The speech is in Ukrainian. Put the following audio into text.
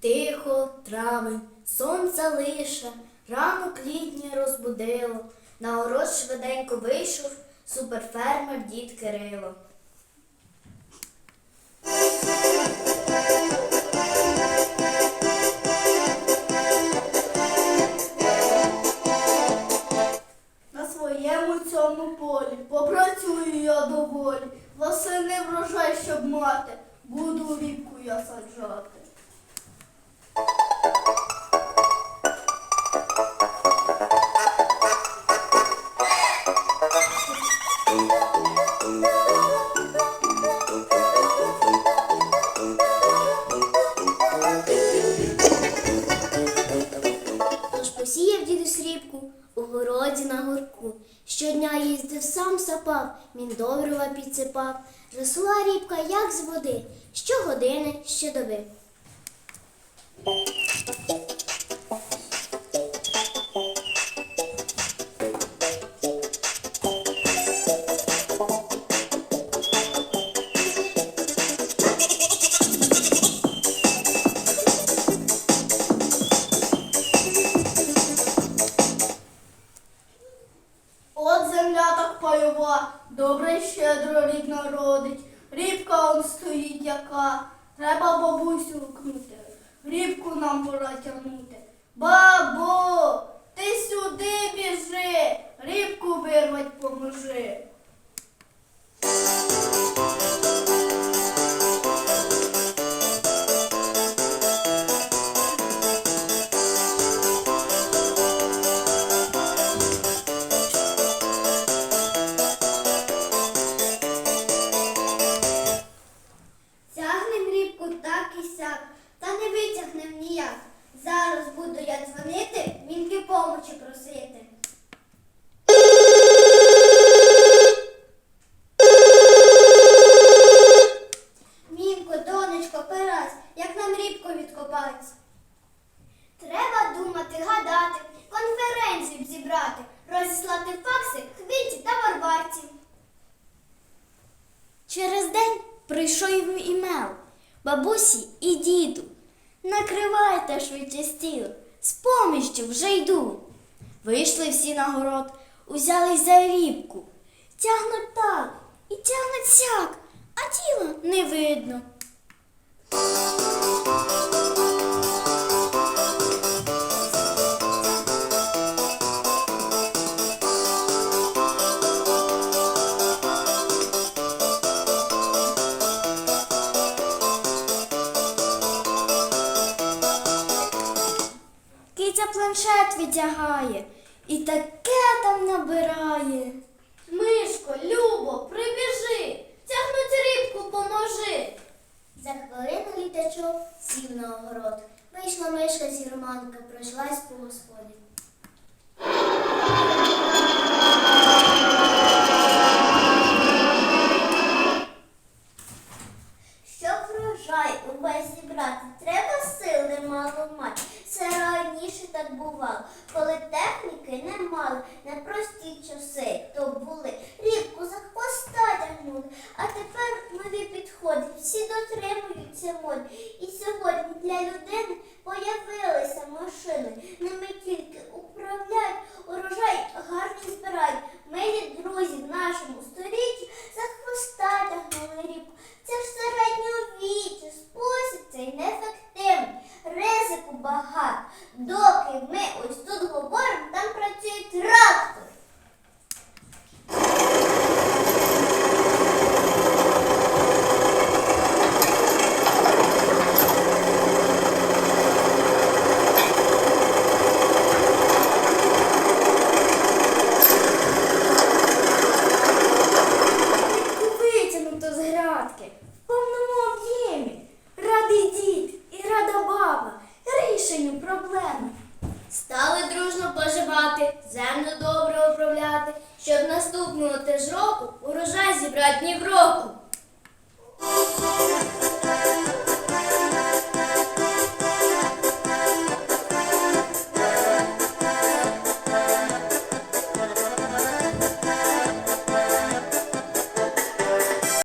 Тихо, травень, сонце лише, ранок літнє розбудило. На город швиденько вийшов суперфермер дід Кирило. На своєму цьому полі попрацюю я доволі. Восени врожай, щоб мати, буду рібку я саджати. Дідусь у городі на горку. Щодня їздив сам сапав, він добрива підсипав. Росла рібка, як з води, щогодини, щодоби. Так добре щедро рідно родить. Рібка он стоїть яка, треба бабусю гукнути. Рібку нам пора тягнути. Бабусі і діду. Накривайте швидше стіл, з поміщю вже йду. Вийшли всі на город, узялись за рібку. Тягнуть так і тягнуть сяк, а тіла не видно. Планшет витягає і таке там набирає. Мишко, Любо, прибіжи, тягнуть рибку поможи. За хвилину літачок сів на огород. Вийшла мишка зірманка, пройшлась по господі. приклад коли техніки не мали на прості часи, то були рідко за хвоста тягнули, а тепер нові підходи, всі дотримуються моди. І сьогодні для людини появилися машини. Ними тільки управляють урожай гарні. песику багато. Доки ми ось тут говоримо, там працюють наступного теж року урожай зібрать ні в року.